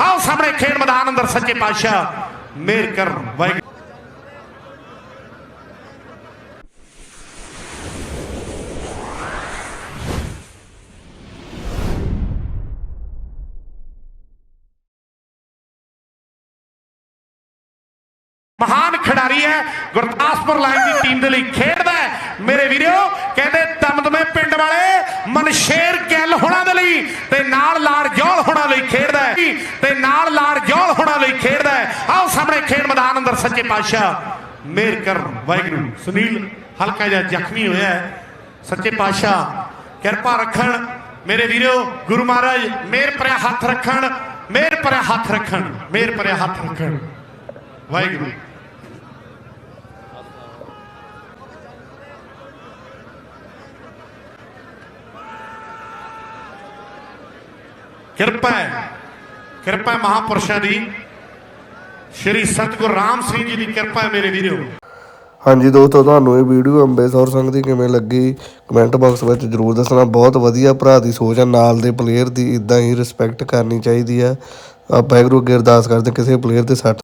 ਆਓ ਸਾਹਮਣੇ ਖੇਡ ਮੈਦਾਨ ਅੰਦਰ ਸੱਚੇ ਪਾਤਸ਼ਾਹ ਮੇਰ ਕਰ ਵਾਹਿਗੁਰੂ। ਮਹਾਨ ਖਿਡਾਰੀ ਹੈ, ਗੁਰਦਾਸਪੁਰ ਲਾਈਨ ਦੀ ਟੀਮ ਦੇ ਲਈ ਖੇਡਦਾ ਮੇਰੇ ਵੀਰੋ, ਕਹਿੰਦੇ ਦਮਦਮੇ ਪਿੰਡ ਵਾਲੇ ਮਨਸ਼ੇਰ ਗਿੱਲ ਹੋਣਾ ਦੇ ਲਈ ਤੇ ਨਾਲ ਲਾਰ ਜੋਲ ਹੋਣਾ ਲਈ ਖੇਡਦਾ ਹੈ ਤੇ ਨਾਲ ਲਾਰ ਜੋਲ ਹੋਣਾ ਲਈ ਖੇਡਦਾ ਹੈ। ਆਓ ਸਾਹਮਣੇ ਖੇਡ ਮੈਦਾਨ ਅੰਦਰ ਸੱਚੇ ਪਾਤਸ਼ਾਹ ਮੇਰ ਕਰ ਵਾਹਿਗੁਰੂ। ਸੁਨੀਲ, ਹਲਕਾ ਜਿਹਾ ਜ਼ਖਮੀ ਹੋਇਆ ਸੱਚੇ ਪਾਤਸ਼ਾਹ, ਕਿਰਪਾ ਰੱਖਣ। ਮੇਰੇ ਵੀਰੋ, ਗੁਰੂ ਮਹਾਰਾਜ, ਮੇਰ ਭਰਿਆ ਹੱਥ ਰੱਖਣ, ਮੇਰ ਭਰਿਆ ਹੱਥ ਰੱਖਣ, ਮੇਰ ਭਰਿਆ ਹੱਥ ਰੱਖਣ। ਵਾਹਿਗੁਰੂ। ਕਿਰਪਾ ਕਿਰਪਾ ਮਹਾਪੁਰਸ਼ਾਂ ਦੀ। ਸ਼੍ਰੀ ਸਤਿਗੁਰ ਰਾਮ ਸਿੰਘ ਜੀ ਦੀ ਕਿਰਪਾ ਹੈ ਮੇਰੇ ਵੀਰੋ। ਹਾਂਜੀ ਦੋਸਤੋ, ਤੁਹਾਨੂੰ ਇਹ ਵੀਡੀਓ ਅੰਬੇਸੌਰ ਸਿੰਘ ਦੀ ਕਿਵੇਂ ਲੱਗੀ? ਕਮੈਂਟ ਬਾਕਸ ਵਿੱਚ ਜਰੂਰ ਦੱਸਣਾ। ਬਹੁਤ ਵਧੀਆ ਭਰਾ ਦੀ ਸੋਚ ਆ ਨਾਲ ਦੇ ਪਲੇਅਰ ਦੀ ਇਦਾਂ ਹੀ ਰਿਸਪੈਕਟ ਕਰਨੀ ਚਾਹੀਦੀ ਆ ਆਪਾਂ ਵਾਹਿਗੁਰੂ ਅੱਗੇ ਅਰਦਾਸ ਕਰਦੇ ਕਿਸੇ ਪਲੇਅਰ ਦੇ ਸੱਟ